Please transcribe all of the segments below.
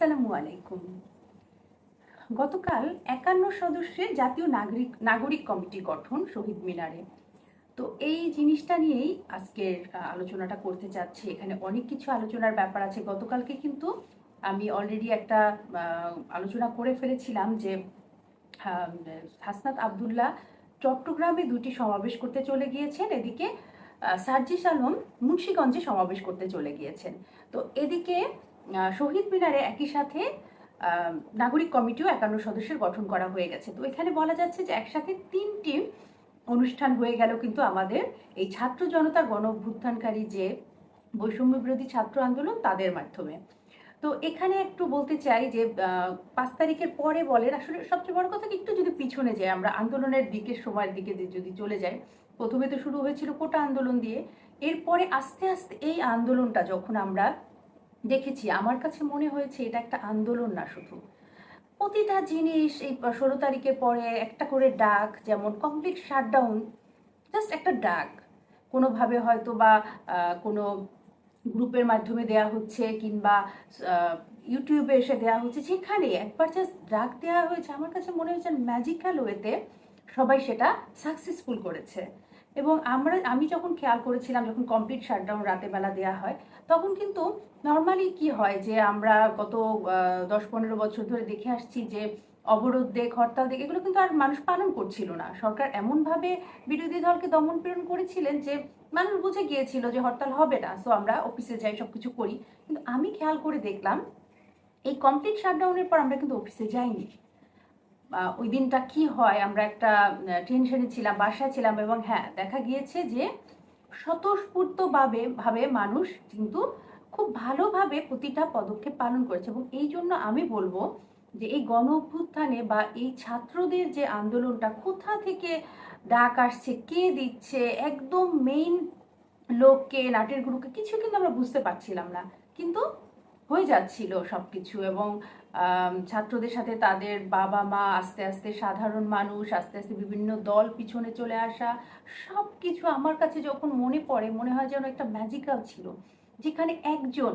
আসসালামু আলাইকুম। গতকাল একান্ন সদস্যের জাতীয় নাগরিক নাগরিক কমিটি গঠন শহীদ মিনারে। তো এই জিনিসটা নিয়েই আজকের আলোচনাটা করতে চাচ্ছি। এখানে অনেক কিছু আলোচনার ব্যাপার আছে। গতকালকে কিন্তু আমি অলরেডি একটা আলোচনা করে ফেলেছিলাম যে হাসনাত আবদুল্লাহ চট্টগ্রামে দুটি সমাবেশ করতে চলে গিয়েছেন। এদিকে সার্জিস আলম মুন্সীগঞ্জে সমাবেশ করতে চলে গিয়েছেন। তো এদিকে শহীদ মিনারে একই সাথে নাগরিক কমিটিও একান্ন সদস্যের গঠন করা হয়ে গেছে। তো এখানে বলা যাচ্ছে যে একসাথে তিনটি অনুষ্ঠান হয়ে গেল কিন্তু আমাদের। এই ছাত্র জনতার গণ অভ্যুত্থানকারী যে বৈষম্য বিরোধী ছাত্র আন্দোলন, তাদের মাধ্যমে। তো এখানে একটু বলতে চাই যে পাঁচ তারিখের পরে বলেন, আসলে সবচেয়ে বড় কথা একটু যদি পিছনে যাই, আমরা আন্দোলনের দিকে, সময়ের দিকে যদি চলে যাই। প্রথমে তো শুরু হয়েছিল কোটা আন্দোলন দিয়ে। এরপরে আস্তে আস্তে এই আন্দোলনটা যখন আমরা দেখেছি। আমার কাছে মনে হয়েছে এটা একটা আন্দোলন না শুধু। প্রতিটা জিনিস এই ষোলো তারিখের পরে একটা করে ডাক, যেমন কমপ্লিট শাটডাউন জাস্ট একটা ডাক। কোনোভাবে হয়তো বা কোনো গ্রুপের মাধ্যমে দেয়া হচ্ছে কিংবা ইউটিউবে এসে দেওয়া হচ্ছে, যেখানে একবার জাস্ট ডাক দেওয়া হয়েছে, আমার কাছে মনে হয়েছে ম্যাজিক্যাল ওয়েতে সবাই সেটা সাকসেসফুল করেছে। এবং আমরা, আমি যখন খেয়াল করেছিলাম যখন কমপ্লিট শাটডাউন রাতের বেলা দেওয়া হয়, তখন কিন্তু নর্মালি কি হয় যে আমরা গত দশ পনেরো বছর ধরে দেখে আসছি যে অবরোধ দেখ, হরতাল দেখ, এগুলো কিন্তু আর মানুষ পালন করছিল না। সরকার এমনভাবে বিরোধী দলকে দমন পীড়ন করেছিলেন যে মানুষ বুঝে গিয়েছিল যে হরতাল হবে না সো আমরা অফিসে যাই সব কিছু করি। কিন্তু আমি খেয়াল করে দেখলাম, এই কমপ্লিট শাটডাউনের পর আমরা কিন্তু অফিসে যাইনি। ওই দিনটা কি হয়, আমরা একটা টেনশনে ছিলাম, বাসায় ছিলাম এবং হ্যাঁ দেখা গিয়েছে যে স্বতঃস্ফূর্তভাবে, ভাবে মানুষ কিন্তু খুব ভালোভাবে প্রতিটা পদক্ষেপ পালন করেছে এবং এই জন্য আমি বলব যে এই গণ অভ্যুত্থানে বা এই ছাত্রদের যে আন্দোলনটা কোথা থেকে ডাক আসছে, কে দিচ্ছে, একদম মেইন লোককে, নাটের গুরুকে কিছু কিন্তু আমরা বুঝতে পারছিলাম না। কিন্তু হয়ে যাচ্ছিল সব কিছু এবং ছাত্রদের সাথে তাদের বাবা মা আস্তে আস্তে সাধারণ মানুষ, আস্তে আস্তে বিভিন্ন দল পিছনে চলে আসা সব কিছু আমার কাছে যখন মনে পড়ে, মনে হয় যেন একটা ম্যাজিক্যাল ছিল। যেখানে একজন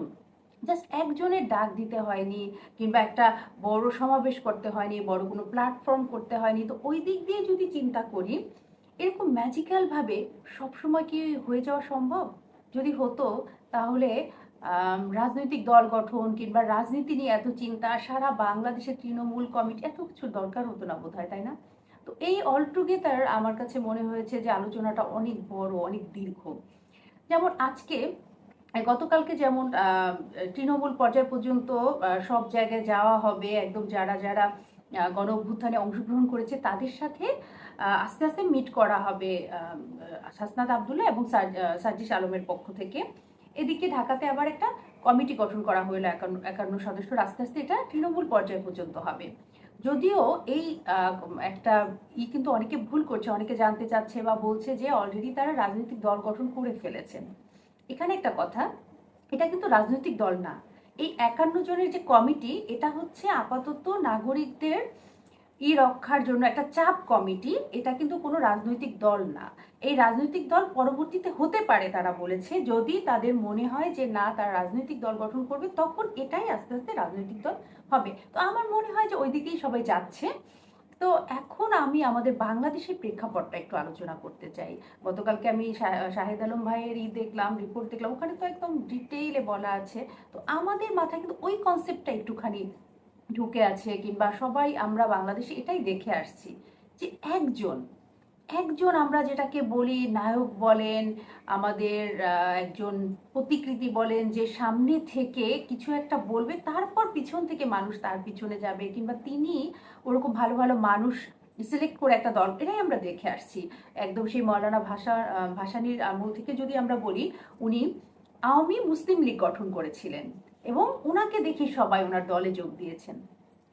জাস্ট একজনের ডাক দিতে হয়নি, কিংবা একটা বড় সমাবেশ করতে হয়নি, বড় কোনো প্ল্যাটফর্ম করতে হয়নি, তো ওই দিক দিয়ে যদি চিন্তা করি, এরকম ম্যাজিক্যালভাবে সবসময় কি হয়ে যাওয়া সম্ভব? যদি হতো, তাহলে রাজনৈতিক দল গঠন কিংবা রাজনীতি নিয়ে এত চিন্তা সারা বাংলাদেশের তৃণমূল কমিটি এত কিছু দরকার হতো না বোধ তাই না? তো এই অল টুগেদার আমার কাছে মনে হয়েছে যে আলোচনাটা অনেক বড় অনেক দীর্ঘ। যেমন আজকে গতকালকে যেমন তৃণমূল পর্যায় পর্যন্ত সব জায়গায় যাওয়া হবে একদম যারা যারা গণ অভ্যুত্থানে অংশগ্রহণ করেছে তাদের সাথে আস্তে আস্তে মিট করা হবে আহ, হাসনাত আবদুল্লাহ এবং সার- সার্জিস আলমের পক্ষ থেকে। এদিকে ঢাকাতে আবার একটা কমিটি গঠন করা হলো একান্ন একান্ন সদস্য। আস্তে আস্তে এটা তৃণমূল পর্যায় পর্যন্ত হবে। যদিও এই একটা ই কিন্তু অনেকে ভুল করছে, অনেকে জানতে চাচ্ছে বা বলছে যে অলরেডি তারা রাজনৈতিক দল গঠন করে ফেলেছেন। এখানে একটা কথা, এটা কিন্তু রাজনৈতিক দল না। এই একান্ন জনের যে কমিটি, এটা হচ্ছে আপাতত নাগরিকদের ই রক্ষার জন্য একটা চাপ কমিটি, এটা কিন্তু কোনো রাজনৈতিক দল না। এই রাজনৈতিক দল পরবর্তীতে হতে পারে, তারা বলেছে। যদি তাদের মনে হয় যে না, তারা রাজনৈতিক দল গঠন করবে, তখন এটাই আস্তে আস্তে রাজনৈতিক দল হবে। তো আমার মনে হয় যে ওই দিকেই সবাই যাচ্ছে। তো এখন আমি আমাদের বাংলাদেশের প্রেক্ষাপটটা একটু আলোচনা করতে চাই। গতকালকে আমি শাহেদ আলম ভাইয়ের ই দেখলাম রিপোর্ট দেখলাম, ওখানে তো একদম ডিটেইলে বলা আছে। তো আমাদের মাথায় কিন্তু ওই কনসেপ্টটা একটুখানি ঢুকে আছে কিংবা সবাই আমরা বাংলাদেশে এটাই দেখে আসছি যে একজন একজন আমরা যেটাকে বলি নায়ক বলেন আমাদের একজন প্রতিকৃতি বলেন যে সামনে থেকে কিছু একটা বলবে তারপর পিছন থেকে মানুষ তার পিছনে যাবে কিংবা তিনি ওরকম ভালো ভালো মানুষ সিলেক্ট করে একটা দল এটাই আমরা দেখে আসছি। একদম সেই মৌলানা ভাষা আহ, ভাসানীর আমল থেকে যদি আমরা বলি উনি আওয়ামী মুসলিম লীগ গঠন করেছিলেন। এবং ওনাকে দেখে সবাই ওনার দলে যোগ দিয়েছেন।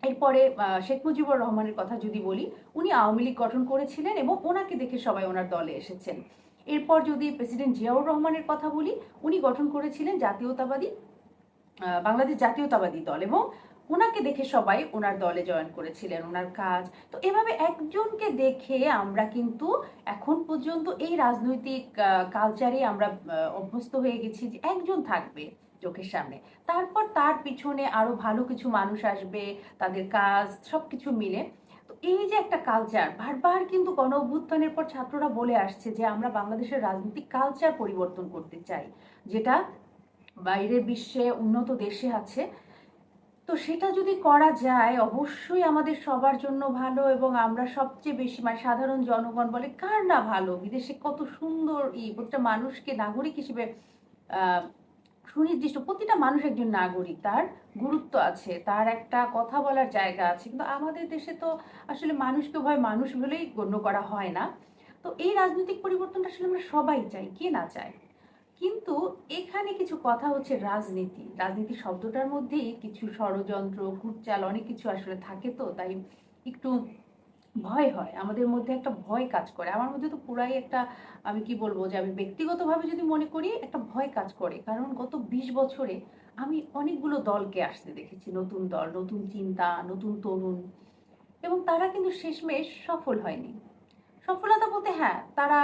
এরপরে শেখ মুজিবুর রহমানের কথা যদি বলি, উনি আওয়ামী লীগ গঠন করেছিলেন এবং ওনাকে দেখে সবাই ওনার দলে এসেছেন। এরপর যদি প্রেসিডেন্ট জিয়াউর রহমানের কথা বলি, উনি গঠন করেছিলেন জাতীয়তাবাদী বাংলাদেশ জাতীয়তাবাদী দল এবং ওনাকে দেখে সবাই ওনার দলে জয়েন করেছিলেন ওনার কাজ। তো এভাবে একজনকে দেখে আমরা কিন্তু এখন পর্যন্ত এই রাজনৈতিক কালচারে আমরা অভ্যস্ত হয়ে গেছি যে একজন থাকবে। চোখের সামনে। তারপর তার পিছনে আরও ভালো কিছু মানুষ আসবে, তাদের কাজ সব কিছু মিলে। তো এই যে একটা কালচার বারবার কিন্তু গণ অভ্যুত্থানের পর ছাত্ররা বলে আসছে যে আমরা বাংলাদেশের রাজনৈতিক কালচার পরিবর্তন করতে চাই, যেটা বাইরের বিশ্বে উন্নত দেশে আছে। তো সেটা যদি করা যায়, অবশ্যই আমাদের সবার জন্য ভালো এবং আমরা সবচেয়ে বেশি মানে সাধারণ জনগণ বলে, কার না ভালো? বিদেশে কত সুন্দর ই প্রতিটা মানুষকে নাগরিক হিসেবে সুনির্দিষ্ট প্রতিটা মানুষ একজন নাগরিক, তার গুরুত্ব আছে, তার একটা কথা বলার জায়গা আছে। কিন্তু আমাদের দেশে তো আসলে মানুষকে ভয় মানুষ বলেই গণ্য করা হয় না। তো এই রাজনৈতিক পরিবর্তনটা আসলে আমরা সবাই চাই, কে না চায়? কিন্তু এখানে কিছু কথা হচ্ছে রাজনীতি। রাজনীতি শব্দটার মধ্যেই কিছু ষড়যন্ত্র, কুটচাল অনেক কিছু আসলে থাকে তো, তাই একটু ভয় হয়, আমাদের মধ্যে একটা ভয় কাজ করে। আমার মধ্যে তো পুরাই একটা, আমি কি বলব যে আমি ব্যক্তিগতভাবে যদি মনে করি, একটা ভয় কাজ করে। কারণ গত বিশ বছরে আমি অনেকগুলো দলকে আসতে দেখেছি, নতুন দল, নতুন চিন্তা, নতুন তরুণ। এবং তারা কিন্তু শেষমেশ সফল হয়নি। সফলতা বলতে হ্যাঁ তারা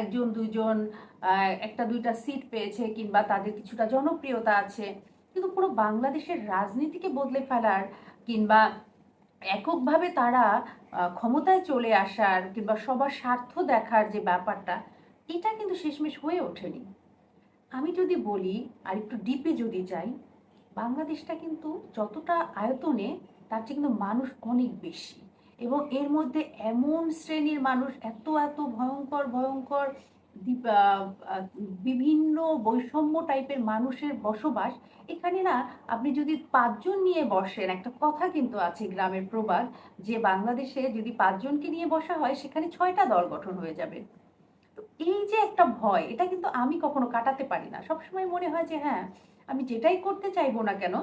একজন, দুইজন একটা, দুইটা সিট পেয়েছে কিংবা তাদের কিছুটা জনপ্রিয়তা আছে। কিন্তু পুরো বাংলাদেশের রাজনীতিকে বদলে ফেলার কিংবা এককভাবে তারা ক্ষমতায় চলে আসার কিংবা সবার স্বার্থ দেখার যে ব্যাপারটা, এটা কিন্তু শেষমেশ হয়ে ওঠেনি। আমি যদি বলি, আর একটু ডিপে যদি যাই, বাংলাদেশটা কিন্তু যতটা আয়তনে, তার চেয়ে কিন্তু মানুষ অনেক বেশি। এবং এর মধ্যে এমন শ্রেণির মানুষ, এত এত ভয়ঙ্কর ভয়ঙ্কর বিভিন্ন বৈষম্য টাইপের মানুষের বসবাস, এখানে না আপনি যদি পাঁচজন নিয়ে বসেন, একটা কথা কিন্তু আছে গ্রামের প্রবাদ, যে বাংলাদেশে যদি পাঁচজনকে নিয়ে বসা হয়, সেখানে ছয়টা দল গঠন হয়ে যাবে। তো এই যে একটা ভয়, এটা কিন্তু আমি কখনো কাটাতে পারি না। সবসময় মনে হয় যে হ্যাঁ আমি যেটাই করতে চাইব না কেন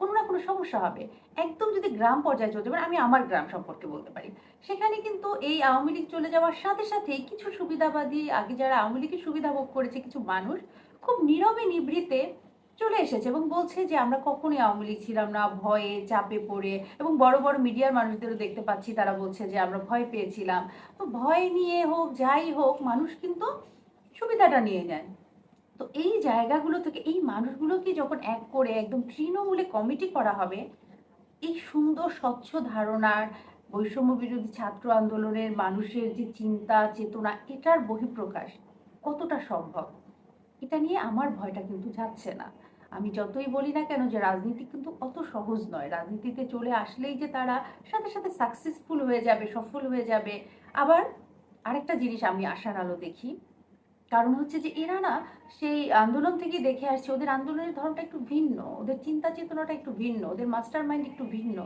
কোনো না কোনো সমস্যা হবে। একদম যদি গ্রাম পর্যায়ে চলতে পারে, আমি আমার গ্রাম সম্পর্কে বলতে পারি। সেখানে কিন্তু এই আওয়ামী লীগ চলে যাওয়ার সাথে সাথে কিছু সুবিধাবাদী, আগে যারা আওয়ামী লীগের সুবিধা ভোগ করেছে কিছু মানুষ, খুব নীরবে নিভৃতে চলে এসেছে এবং বলছে যে, আমরা কখনোই আওয়ামী লীগ ছিলাম না, ভয়ে চাপে পড়ে। এবং বড় বড় মিডিয়ার মানুষদেরও দেখতে পাচ্ছি, তারা বলছে যে, আমরা ভয় পেয়েছিলাম। তো ভয় নিয়ে হোক, যাই হোক, মানুষ কিন্তু সুবিধাটা নিয়ে নেন তো এই জায়গাগুলো থেকে, এই মানুষগুলোকে যখন এক করে একদম তৃণমূলে কমিটি করা হবে, এই সুন্দর স্বচ্ছ ধারণার বৈষম্য বিরোধী ছাত্র আন্দোলনের মানুষের যে চিন্তা, চেতনা, এটার বহিঃপ্রকাশ কতটা সম্ভব? এটা নিয়ে আমার ভয়টা কিন্তু যাচ্ছে না। আমি যতই বলি না কেন যে রাজনীতি কিন্তু অত সহজ নয়। রাজনীতিতে চলে আসলেই যে তারা সাথে সাথে সাকসেসফুল হয়ে যাবে, সফল হয়ে যাবে। আবার আরেকটা জিনিস আমি আশার আলো দেখি কারণ হচ্ছে যে এরা না সেই আন্দোলন থেকে দেখে আসছে। ওদের আন্দোলনের ধরনটা একটু ভিন্ন, ওদের চিন্তা চেতনাটা একটু ভিন্ন, ওদের মাস্টার মাইন্ড একটু ভিন্ন।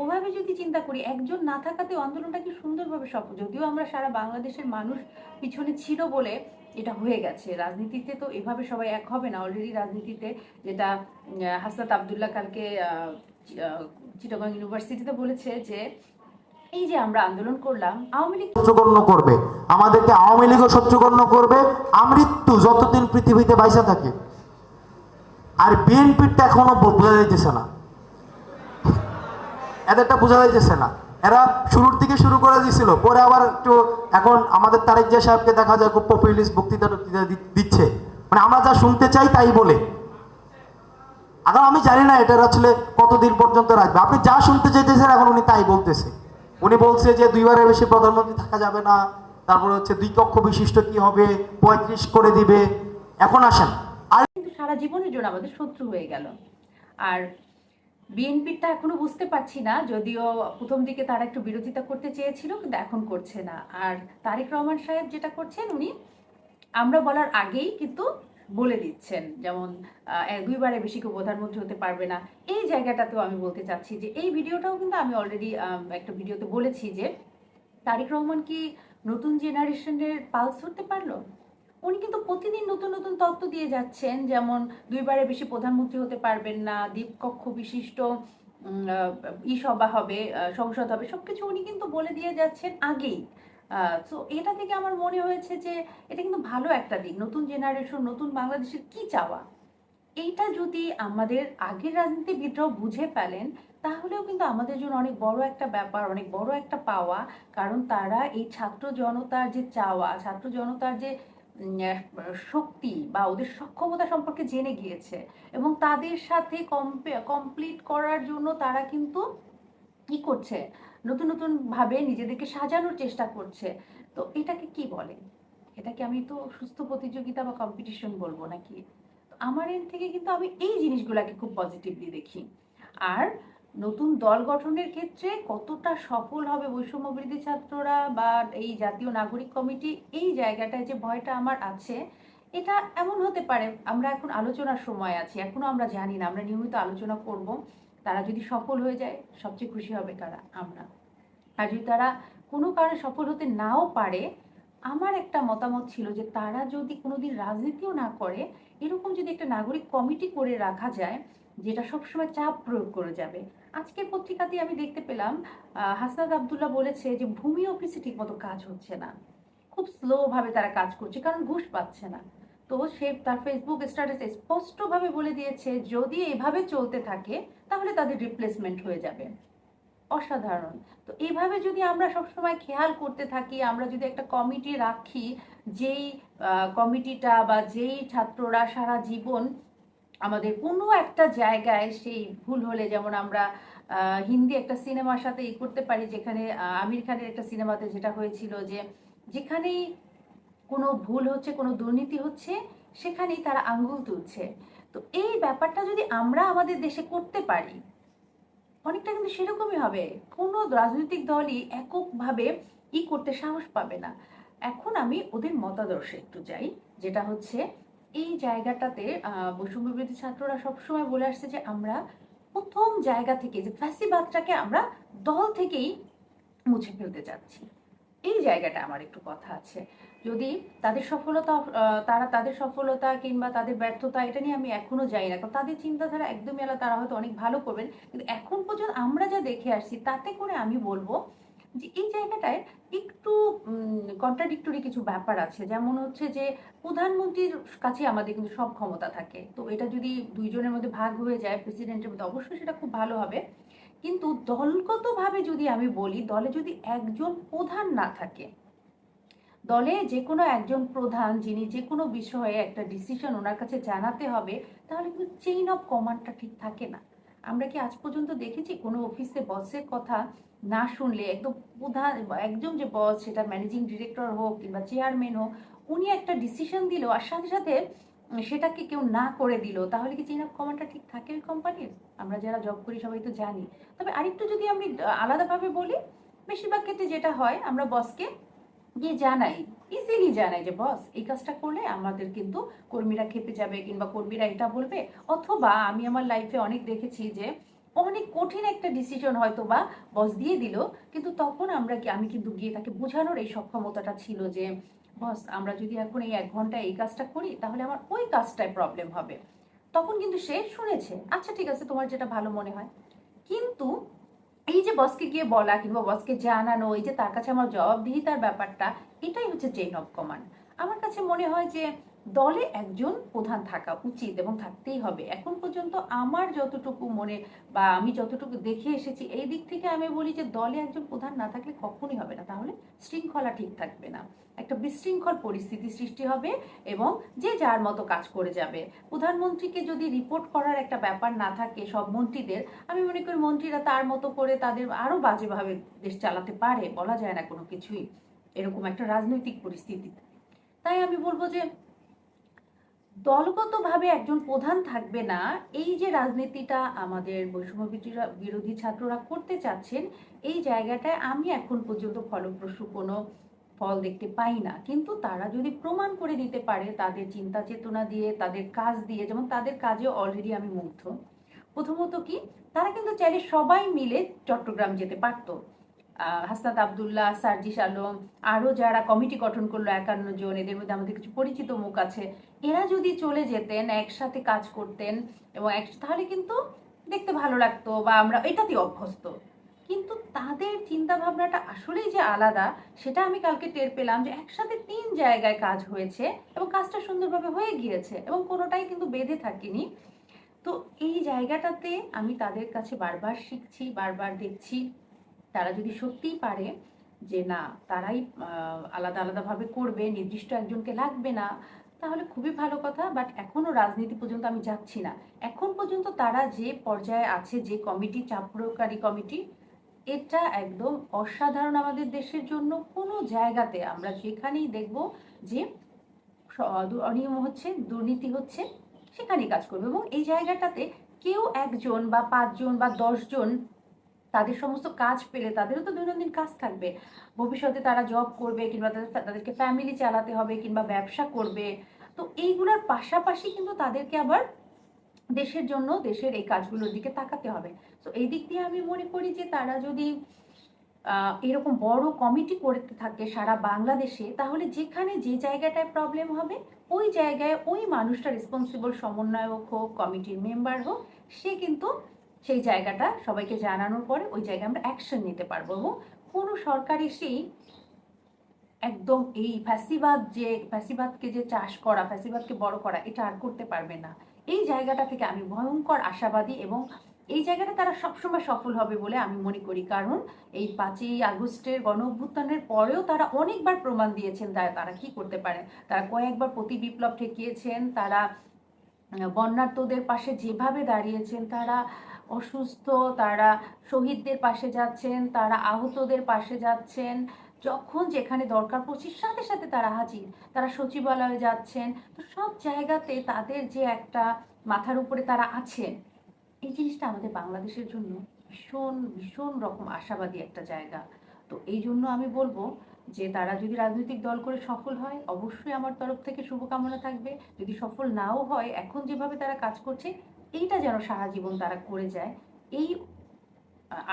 ওভাবে যদি চিন্তা করি, একজন না থাকাতে আন্দোলনটা কি সুন্দরভাবে সফল? যদিও আমরা সারা বাংলাদেশের মানুষ পিছনে ছিল বলে এটা হয়ে গেছে। রাজনীতিতে তো এভাবে সবাই এক হবে না। অলরেডি রাজনীতিতে যেটা হাসনাত আবদুল্লাহ কালকে চিটাগং ইউনিভার্সিটিতে বলেছে যে এই যে আমরা আন্দোলন করলাম, আওয়ামী লীগ সহ্যগণ্য করবে। আমাদেরকে আওয়ামী লীগও সহ্যগণ্য করবে। আমৃত্যু যতদিন পৃথিবীতে বাইসা থাকে। আর বিএনপিরটা এখনও বোঝা যাইতেছে না। এদেরটা বোঝা যাইতেছে না। এরা শুরুর দিকে শুরু করে দিছিল, পরে আবার একটু এখন আমাদের তারেক জিয়া সাহেবকে দেখা যায় খুব পপুলিস্ট বক্তৃতা টক্তৃতা দিচ্ছে। মানে আমরা যা শুনতে চাই তাই বলে। এখন আমি জানি না এটা আসলে কতদিন পর্যন্ত রাখবে। আপনি যা শুনতে চাইতেছেন এখন উনি তাই বলতেছে। উনি বলছে যে দুইবারের বেশি প্রধানমন্ত্রী থাকা যাবে না, তারপরে হচ্ছে দুই কক্ষ বিশিষ্ট কি হবে, পঁয়ত্রিশ করে দিবে। এখন আসেন। আর সারা জীবনের জন্য আমাদের শত্রু হয়ে গেল। আর বিএনপিটা এখনও বুঝতে পারছি না, যদিও প্রথম দিকে তারা একটু বিরোধিতা করতে চেয়েছিল, কিন্তু এখন করছে না। আর তারেক রহমান সাহেব যেটা করছেন, উনি আমরা বলার আগেই কিন্তু বলে দিচ্ছেন, যেমন দুইবারে বেশি কেউ প্রধানমন্ত্রী হতে পারবে না। এই জায়গাটাতেও আমি বলতে চাচ্ছি যে, এই ভিডিওটাও কিন্তু আমি অলরেডি একটা ভিডিওতে বলেছি যে, তারিক রহমান কি নতুন জেনারেশনের পালস ধরতে পারল? উনি কিন্তু প্রতিদিন নতুন নতুন তত্ত্ব দিয়ে যাচ্ছেন, যেমন, দুইবারে বেশি প্রধানমন্ত্রী হতে পারবেন না, দ্বীপকক্ষ বিশিষ্ট ই সভা হবে সংসদ হবে, সবকিছু উনি কিন্তু বলে দিয়ে যাচ্ছেন আগেই। তো এটা থেকে আমার মনে হয়েছে যে এটা কিন্তু ভালো একটা দিক। নতুন জেনারেশন নতুন বাংলাদেশের কি চাওয়া? এইটা যদি আমাদের আগের রাজনীতিবিদরাও বুঝে ফেলেন, তাহলেও কিন্তু আমাদের জন্য অনেক বড় একটা ব্যাপার, অনেক বড় একটা পাওয়া। কারণ তারা এই ছাত্র জনতার যে চাওয়া, ছাত্র জনতার যে শক্তি বা ওদের সক্ষমতা সম্পর্কে জেনে গিয়েছে এবং তাদের সাথে কমপ্লিট করার জন্য তারা কিন্তু কি করছে? নতুন নতুন ভাবে নিজেদেরকে সাজানোর চেষ্টা করছে। তো এটাকে কি বলে? এটাকে আমি তো সুস্থ প্রতিযোগিতা বা কম্পিটিশন বলব নাকি? আমার এর থেকে কিন্তু আমি এই জিনিসগুলোকে খুব পজিটিভলি দেখি। আর নতুন দল গঠনের ক্ষেত্রে কতটা সফল হবে বৈষম্য বৃদ্ধি ছাত্ররা বা এই জাতীয় নাগরিক কমিটি, এই জায়গাটায় যে ভয়টা আমার আছে, এটা এমন হতে পারে। আমরা এখন আলোচনার সময় আছি, এখনও আমরা জানি না, আমরা নিয়মিত আলোচনা করব। তারা যদি সফল হয়ে যায় সবচেয়ে খুশি হবে কারা আমরা। আর যদি তারা কোনো কারণে সফল হতে নাও পারে আমার একটা মতামত ছিল যে তারা যদি কোনোদিন রাজনীতিও না করে এরকম যদি একটা নাগরিক কমিটি করে রাখা যায় যেটা সবসময় চাপ প্রয়োগ করে যাবে। আজকের পত্রিকাতে আমি দেখতে পেলাম আহ, হাসনাত আবদুল্লাহ বলেছে যে ভূমি অফিসে ঠিকমতো কাজ হচ্ছে না। খুব স্লোভাবে তারা কাজ করছে কারণ ঘুষ পাচ্ছে না। তো সে তার ফেসবুক স্ট্যাটাসে স্পষ্টভাবে বলে দিয়েছে যদি এভাবে চলতে থাকে তাহলে তাদের রিপ্লেসমেন্ট হয়ে যাবে। অসাধারণ। তো এইভাবে যদি আমরা সবসময় খেয়াল করতে থাকি, আমরা যদি একটা কমিটি রাখি, যেই কমিটিটা বা যেই ছাত্ররা সারা জীবন আমাদের কোনো একটা জায়গায় সেই ভুল হলে, যেমন আমরা হিন্দি একটা সিনেমার সাথে ই করতে পারি, যেখানে আমির খানের একটা সিনেমাতে যেটা হয়েছিল যে, যেখানেই কোনো ভুল হচ্ছে, কোনো দুর্নীতি হচ্ছে, সেখানেই তারা আঙ্গুল তুলছে। তো এই ব্যাপারটা যদি আমরা আমাদের দেশে করতে পারি, অনেকটা কিন্তু সেরকমই হবে। কোনো রাজনৈতিক দলই এককভাবে ই করতে সাহস পাবে না। এখন আমি ওদের মতাদর্শে একটু যাই, যেটা হচ্ছে এই জায়গাটাতে বৈষম্য বিরোধী ছাত্ররা সবসময় বলে আসছে যে আমরা প্রথম জায়গা থেকে যে ফ্যাসিবাদটাকে আমরা দল থেকেই মুছে ফেলতে চাচ্ছি। এই জায়গাটা আমার একটু কথা আছে। যদি তাদের সফলতা তারা তাদের সফলতা কিংবা তাদের ব্যর্থতা এটা নিয়ে আমি এখনও যাই না। কারণ তাদের চিন্তাধারা একদমই আলাদা, তারা হয়তো অনেক ভালো করবেন। কিন্তু এখন পর্যন্ত আমরা যা দেখে আসছি, তাতে করে আমি বলব যে এই জায়গাটায় একটু কন্ট্রাডিক্টরি কিছু ব্যাপার আছে। যেমন হচ্ছে যে প্রধানমন্ত্রীর কাছে আমাদের কিন্তু সব ক্ষমতা থাকে। তো এটা যদি দুইজনের মধ্যে ভাগ হয়ে যায় প্রেসিডেন্টের মধ্যে, অবশ্যই সেটা খুব ভালো হবে। কিন্তু দলগতভাবে যদি আমি বলি, দলে যদি একজন প্রধান না থাকে, দলে যে কোনো একজন প্রধান যিনি যে কোনো বিষয়ে একটা ডিসিশন ওনার কাছে জানাতে হবে, তাহলে কিন্তু চেইন অফ কমান্ডটা ঠিক থাকে না। আমরা কি আজ পর্যন্ত দেখেছি কোনো অফিসে বসের কথা না শুনলে, একদম প্রধান, একজন যে বস সেটা ম্যানেজিং ডিরেক্টর হোক কিংবা চেয়ারম্যান হোক, উনি একটা ডিসিশন দিল আর সাথে সাথে সেটাকে কেউ না করে দিল, তাহলে কি চেইন অফ কমান্ডটা ঠিক থাকে ওই কোম্পানির আমরা যারা জব করি সবাই তো জানি। তবে আরেকটু যদি আমি আলাদাভাবে বলি, বেশিরভাগ ক্ষেত্রে যেটা হয়, আমরা বসকে গিয়ে জানাই ইজিলি জানাই যে, বস, এই কাজটা করলে আমাদের কিন্তু কর্মীরা খেপে যাবে কিংবা কর্মীরা এটা বলবে। অথবা আমি আমার লাইফে অনেক দেখেছি যে, অনেক কঠিন একটা ডিসিশন হয়তো বা বস দিয়ে দিল, কিন্তু তখন আমরা আমি কিন্তু গিয়ে তাকে বোঝানোর এই সক্ষমতাটা ছিল যে বস, আমরা যদি এখন এই এক ঘন্টায় এই কাজটা করি, তাহলে আমার ওই কাজটায় প্রবলেম হবে। তখন কিন্তু সে শুনেছে আচ্ছা ঠিক আছে, তোমার যেটা ভালো মনে হয়। কিন্তু এই যে বসকে গিয়ে বলা কিংবা বসকে জানানো, এই যে তার কাছে আমার জবাবদিহিতার ব্যাপারটা, এটাই হচ্ছে চেইন অফ কমান্ড আমার কাছে মনে হয় যে দলে একজন প্রধান থাকা উচিত এবং থাকতেই হবে। এখন পর্যন্ত আমার যতটুকু মনে বা আমি যতটুকু দেখে এসেছি, এই দিক থেকে আমি বলি যে দলে একজন প্রধান না থাকলে কখনই হবে না। তাহলে শৃঙ্খলা ঠিক থাকবে না। একটা বিশৃঙ্খল পরিস্থিতি সৃষ্টি হবে এবং যে যার মতো কাজ করে যাবে। প্রধানমন্ত্রীকে যদি রিপোর্ট করার একটা ব্যাপার না থাকে সব মন্ত্রীদের, আমি মনে করি মন্ত্রীরা তার মতো করে তাদের আরও বাজেভাবে দেশ চালাতে পারে, বলা যায় না কোনো কিছুই। এরকম একটা রাজনৈতিক পরিস্থিতিতে তাই আমি বলব যে দলগতভাবে একজন প্রধান থাকবে না। এই যে রাজনীতিটা আমাদের বৈষম্য বিরোধী ছাত্ররা করতে চাচ্ছেন, এই জায়গাটায় আমি এখন পর্যন্ত ফলপ্রসূ কোনো ফল দেখতে পাই না। কিন্তু তারা যদি প্রমাণ করে দিতে পারে তাদের চিন্তা চেতনা দিয়ে, তাদের কাজ দিয়ে, যেমন তাদের কাজে অলরেডি আমি মুগ্ধ। প্রথমত কি, তারা কিন্তু চাইলে সবাই মিলে চট্টগ্রাম যেতে পারতো। হাসনাত আবদুল্লাহ, সার্জিস আলম আরও যারা কমিটি গঠন করল একান্ন জন, এদের মধ্যে আমাদের কিছু পরিচিত মুখ আছে। এরা যদি চলে যেতেন, একসাথে কাজ করতেন এবং এক তাহলে কিন্তু দেখতে ভালো লাগতো বা আমরা এটাতে অভ্যস্ত। কিন্তু তাদের চিন্তা ভাবনাটা আসলেই যে আলাদা, সেটা আমি কালকে টের পেলাম যে একসাথে তিন জায়গায় কাজ হয়েছে এবং কাজটা সুন্দরভাবে হয়ে গিয়েছে এবং কোনোটাই কিন্তু বেঁধে থাকিনি। তো এই জায়গাটাতে আমি তাদের কাছে বারবার শিখছি, বারবার দেখছি। তারা যদি সত্যিই পারে যে না, তারাই আলাদা আলাদাভাবে করবে, নির্দিষ্ট একজনকে লাগবে না, তাহলে খুবই ভালো কথা বাট এখনও রাজনীতি পর্যন্ত আমি যাচ্ছি না। এখন পর্যন্ত তারা যে পর্যায়ে আছে, যে কমিটি, চাপ প্রয়োগকারী কমিটি, এটা একদম অসাধারণ আমাদের দেশের জন্য। কোনো জায়গাতে আমরা যেখানেই দেখব যে অনিয়ম হচ্ছে, দুর্নীতি হচ্ছে, সেখানেই কাজ করবে। এবং এই জায়গাটাতে কেউ একজন বা পাঁচজন বা দশজন তাদের সমস্ত কাজ পেলে তাদেরও তো দৈনন্দিন কাজ থাকবে। ভবিষ্যতে তারা জব করবে কিংবা তাদের তাদেরকে ফ্যামিলি চালাতে হবে কিংবা ব্যবসা করবে। তো এইগুলোর পাশাপাশি কিন্তু তাদেরকে আবার দেশের জন্য, দেশের এই কাজগুলোর দিকে তাকাতে হবে। তো এই দিক দিয়ে আমি মনে করি যে তারা যদি এরকম বড় কমিটি করতে থাকে সারা বাংলাদেশে, তাহলে যেখানে যে জায়গাটায় প্রবলেম হবে, ওই জায়গায় ওই মানুষটা রেসপন্সিবল সমন্বয়ক হোক কমিটির মেম্বার হোক, সে কিন্তু সেই জায়গাটা সবাইকে জানানোর পরে ওই জায়গায় আমরা অ্যাকশন নিতে পারব এবং কোনো সরকার এসেই একদম এই ফ্যাসিবাদ যে, ফ্যাসিবাদকে যে চাষ করা, ফ্যাসিবাদকে বড় করা, এটা আর করতে পারবে না। এই জায়গাটা থেকে আমি ভয়ঙ্কর আশাবাদী এবং এই জায়গাটা তারা সবসময় সফল হবে বলে আমি মনে করি। কারণ এই পাঁচই আগস্টের গণ অভ্যুত্থানের পরেও তারা অনেকবার প্রমাণ দিয়েছেন তারা তারা কি করতে পারে। তারা কয়েকবার প্রতি বিপ্লব ঠেকিয়েছেন, তারা বন্যার্তদের পাশে যেভাবে দাঁড়িয়েছেন, তারা অসুস্থ, তারা শহীদদের পাশে যাচ্ছেন, তারা আহতদের পাশে যাচ্ছেন। যখন যেখানে দরকার পড়ছে, সাথে সাথে তারা হাজির, তারা সচিবালয়ে যাচ্ছেন। তো সব জায়গাতে তাদের যে একটা মাথার উপরে তারা আছেন, এই জিনিসটা আমাদের বাংলাদেশের জন্য ভীষণ ভীষণ রকম আশাবাদী একটা জায়গা। তো এই জন্য আমি বলব যে, তারা যদি রাজনৈতিক দল করে সফল হয়, অবশ্যই আমার তরফ থেকে শুভকামনা থাকবে। যদি সফল নাও হয়, এখন যেভাবে তারা কাজ করছে এইটা যেন সারা জীবন তারা করে যায়, এই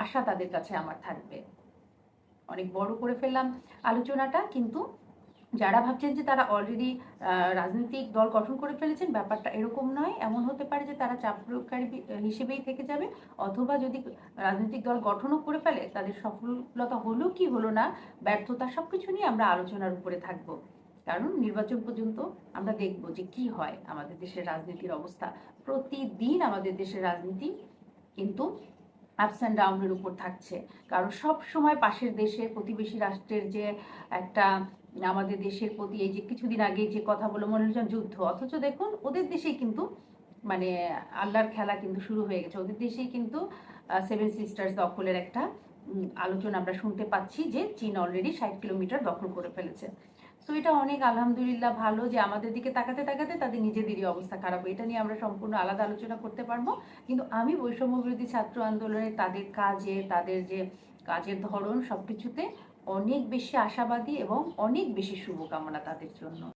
আশা তাদের কাছে আমার থাকবে। অনেক বড় করে ফেললাম আলোচনাটা, কিন্তু যারা ভাবছেন যে তারা অলরেডি রাজনৈতিক দল গঠন করে ফেলেছেন, ব্যাপারটা এরকম নয়। এমন হতে পারে যে তারা চাপ প্রয়োগকারী হিসেবেই থেকে যাবে, অথবা যদি রাজনৈতিক দল গঠনও করে ফেলে, তাদের সফলতা হলো কি হলো না, ব্যর্থতা সব কিছু নিয়ে আমরা আলোচনার উপরে থাকব। কারণ নির্বাচন পর্যন্ত আমরা দেখব যে কি হয় আমাদের দেশের রাজনীতির অবস্থা। প্রতিদিন আমাদের দেশের রাজনীতি কিন্তু আপস অ্যান্ড ডাউনের উপর থাকছে। কারণ সব সময় পাশের দেশে, প্রতিবেশী রাষ্ট্রের যে একটা আমাদের দেশের প্রতি এই যে কিছুদিন আগে যে কথা বলে মনে হচ্ছে যুদ্ধ, অথচ দেখুন ওদের দেশেই কিন্তু মানে আল্লাহর খেলা কিন্তু শুরু হয়ে গেছে। ওদের দেশেই কিন্তু সেভেন সিস্টার্স দখলের একটা আলোচনা আমরা শুনতে পাচ্ছি যে চীন অলরেডি ষাট কিলোমিটার দখল করে ফেলেছে। তো এটা অনেক আলহামদুলিল্লাহ ভালো যে আমাদের দিকে তাকাতে তাকাতে তাদের নিজেদেরই অবস্থা খারাপ। এটা নিয়ে আমরা সম্পূর্ণ আলাদা আলোচনা করতে পারব। কিন্তু আমি বৈষম্য বিরোধী ছাত্র আন্দোলনে তাদের কাজে, তাদের যে কাজের ধরন সব কিছুতে অনেক বেশি আশাবাদী এবং অনেক বেশি শুভকামনা তাদের জন্য।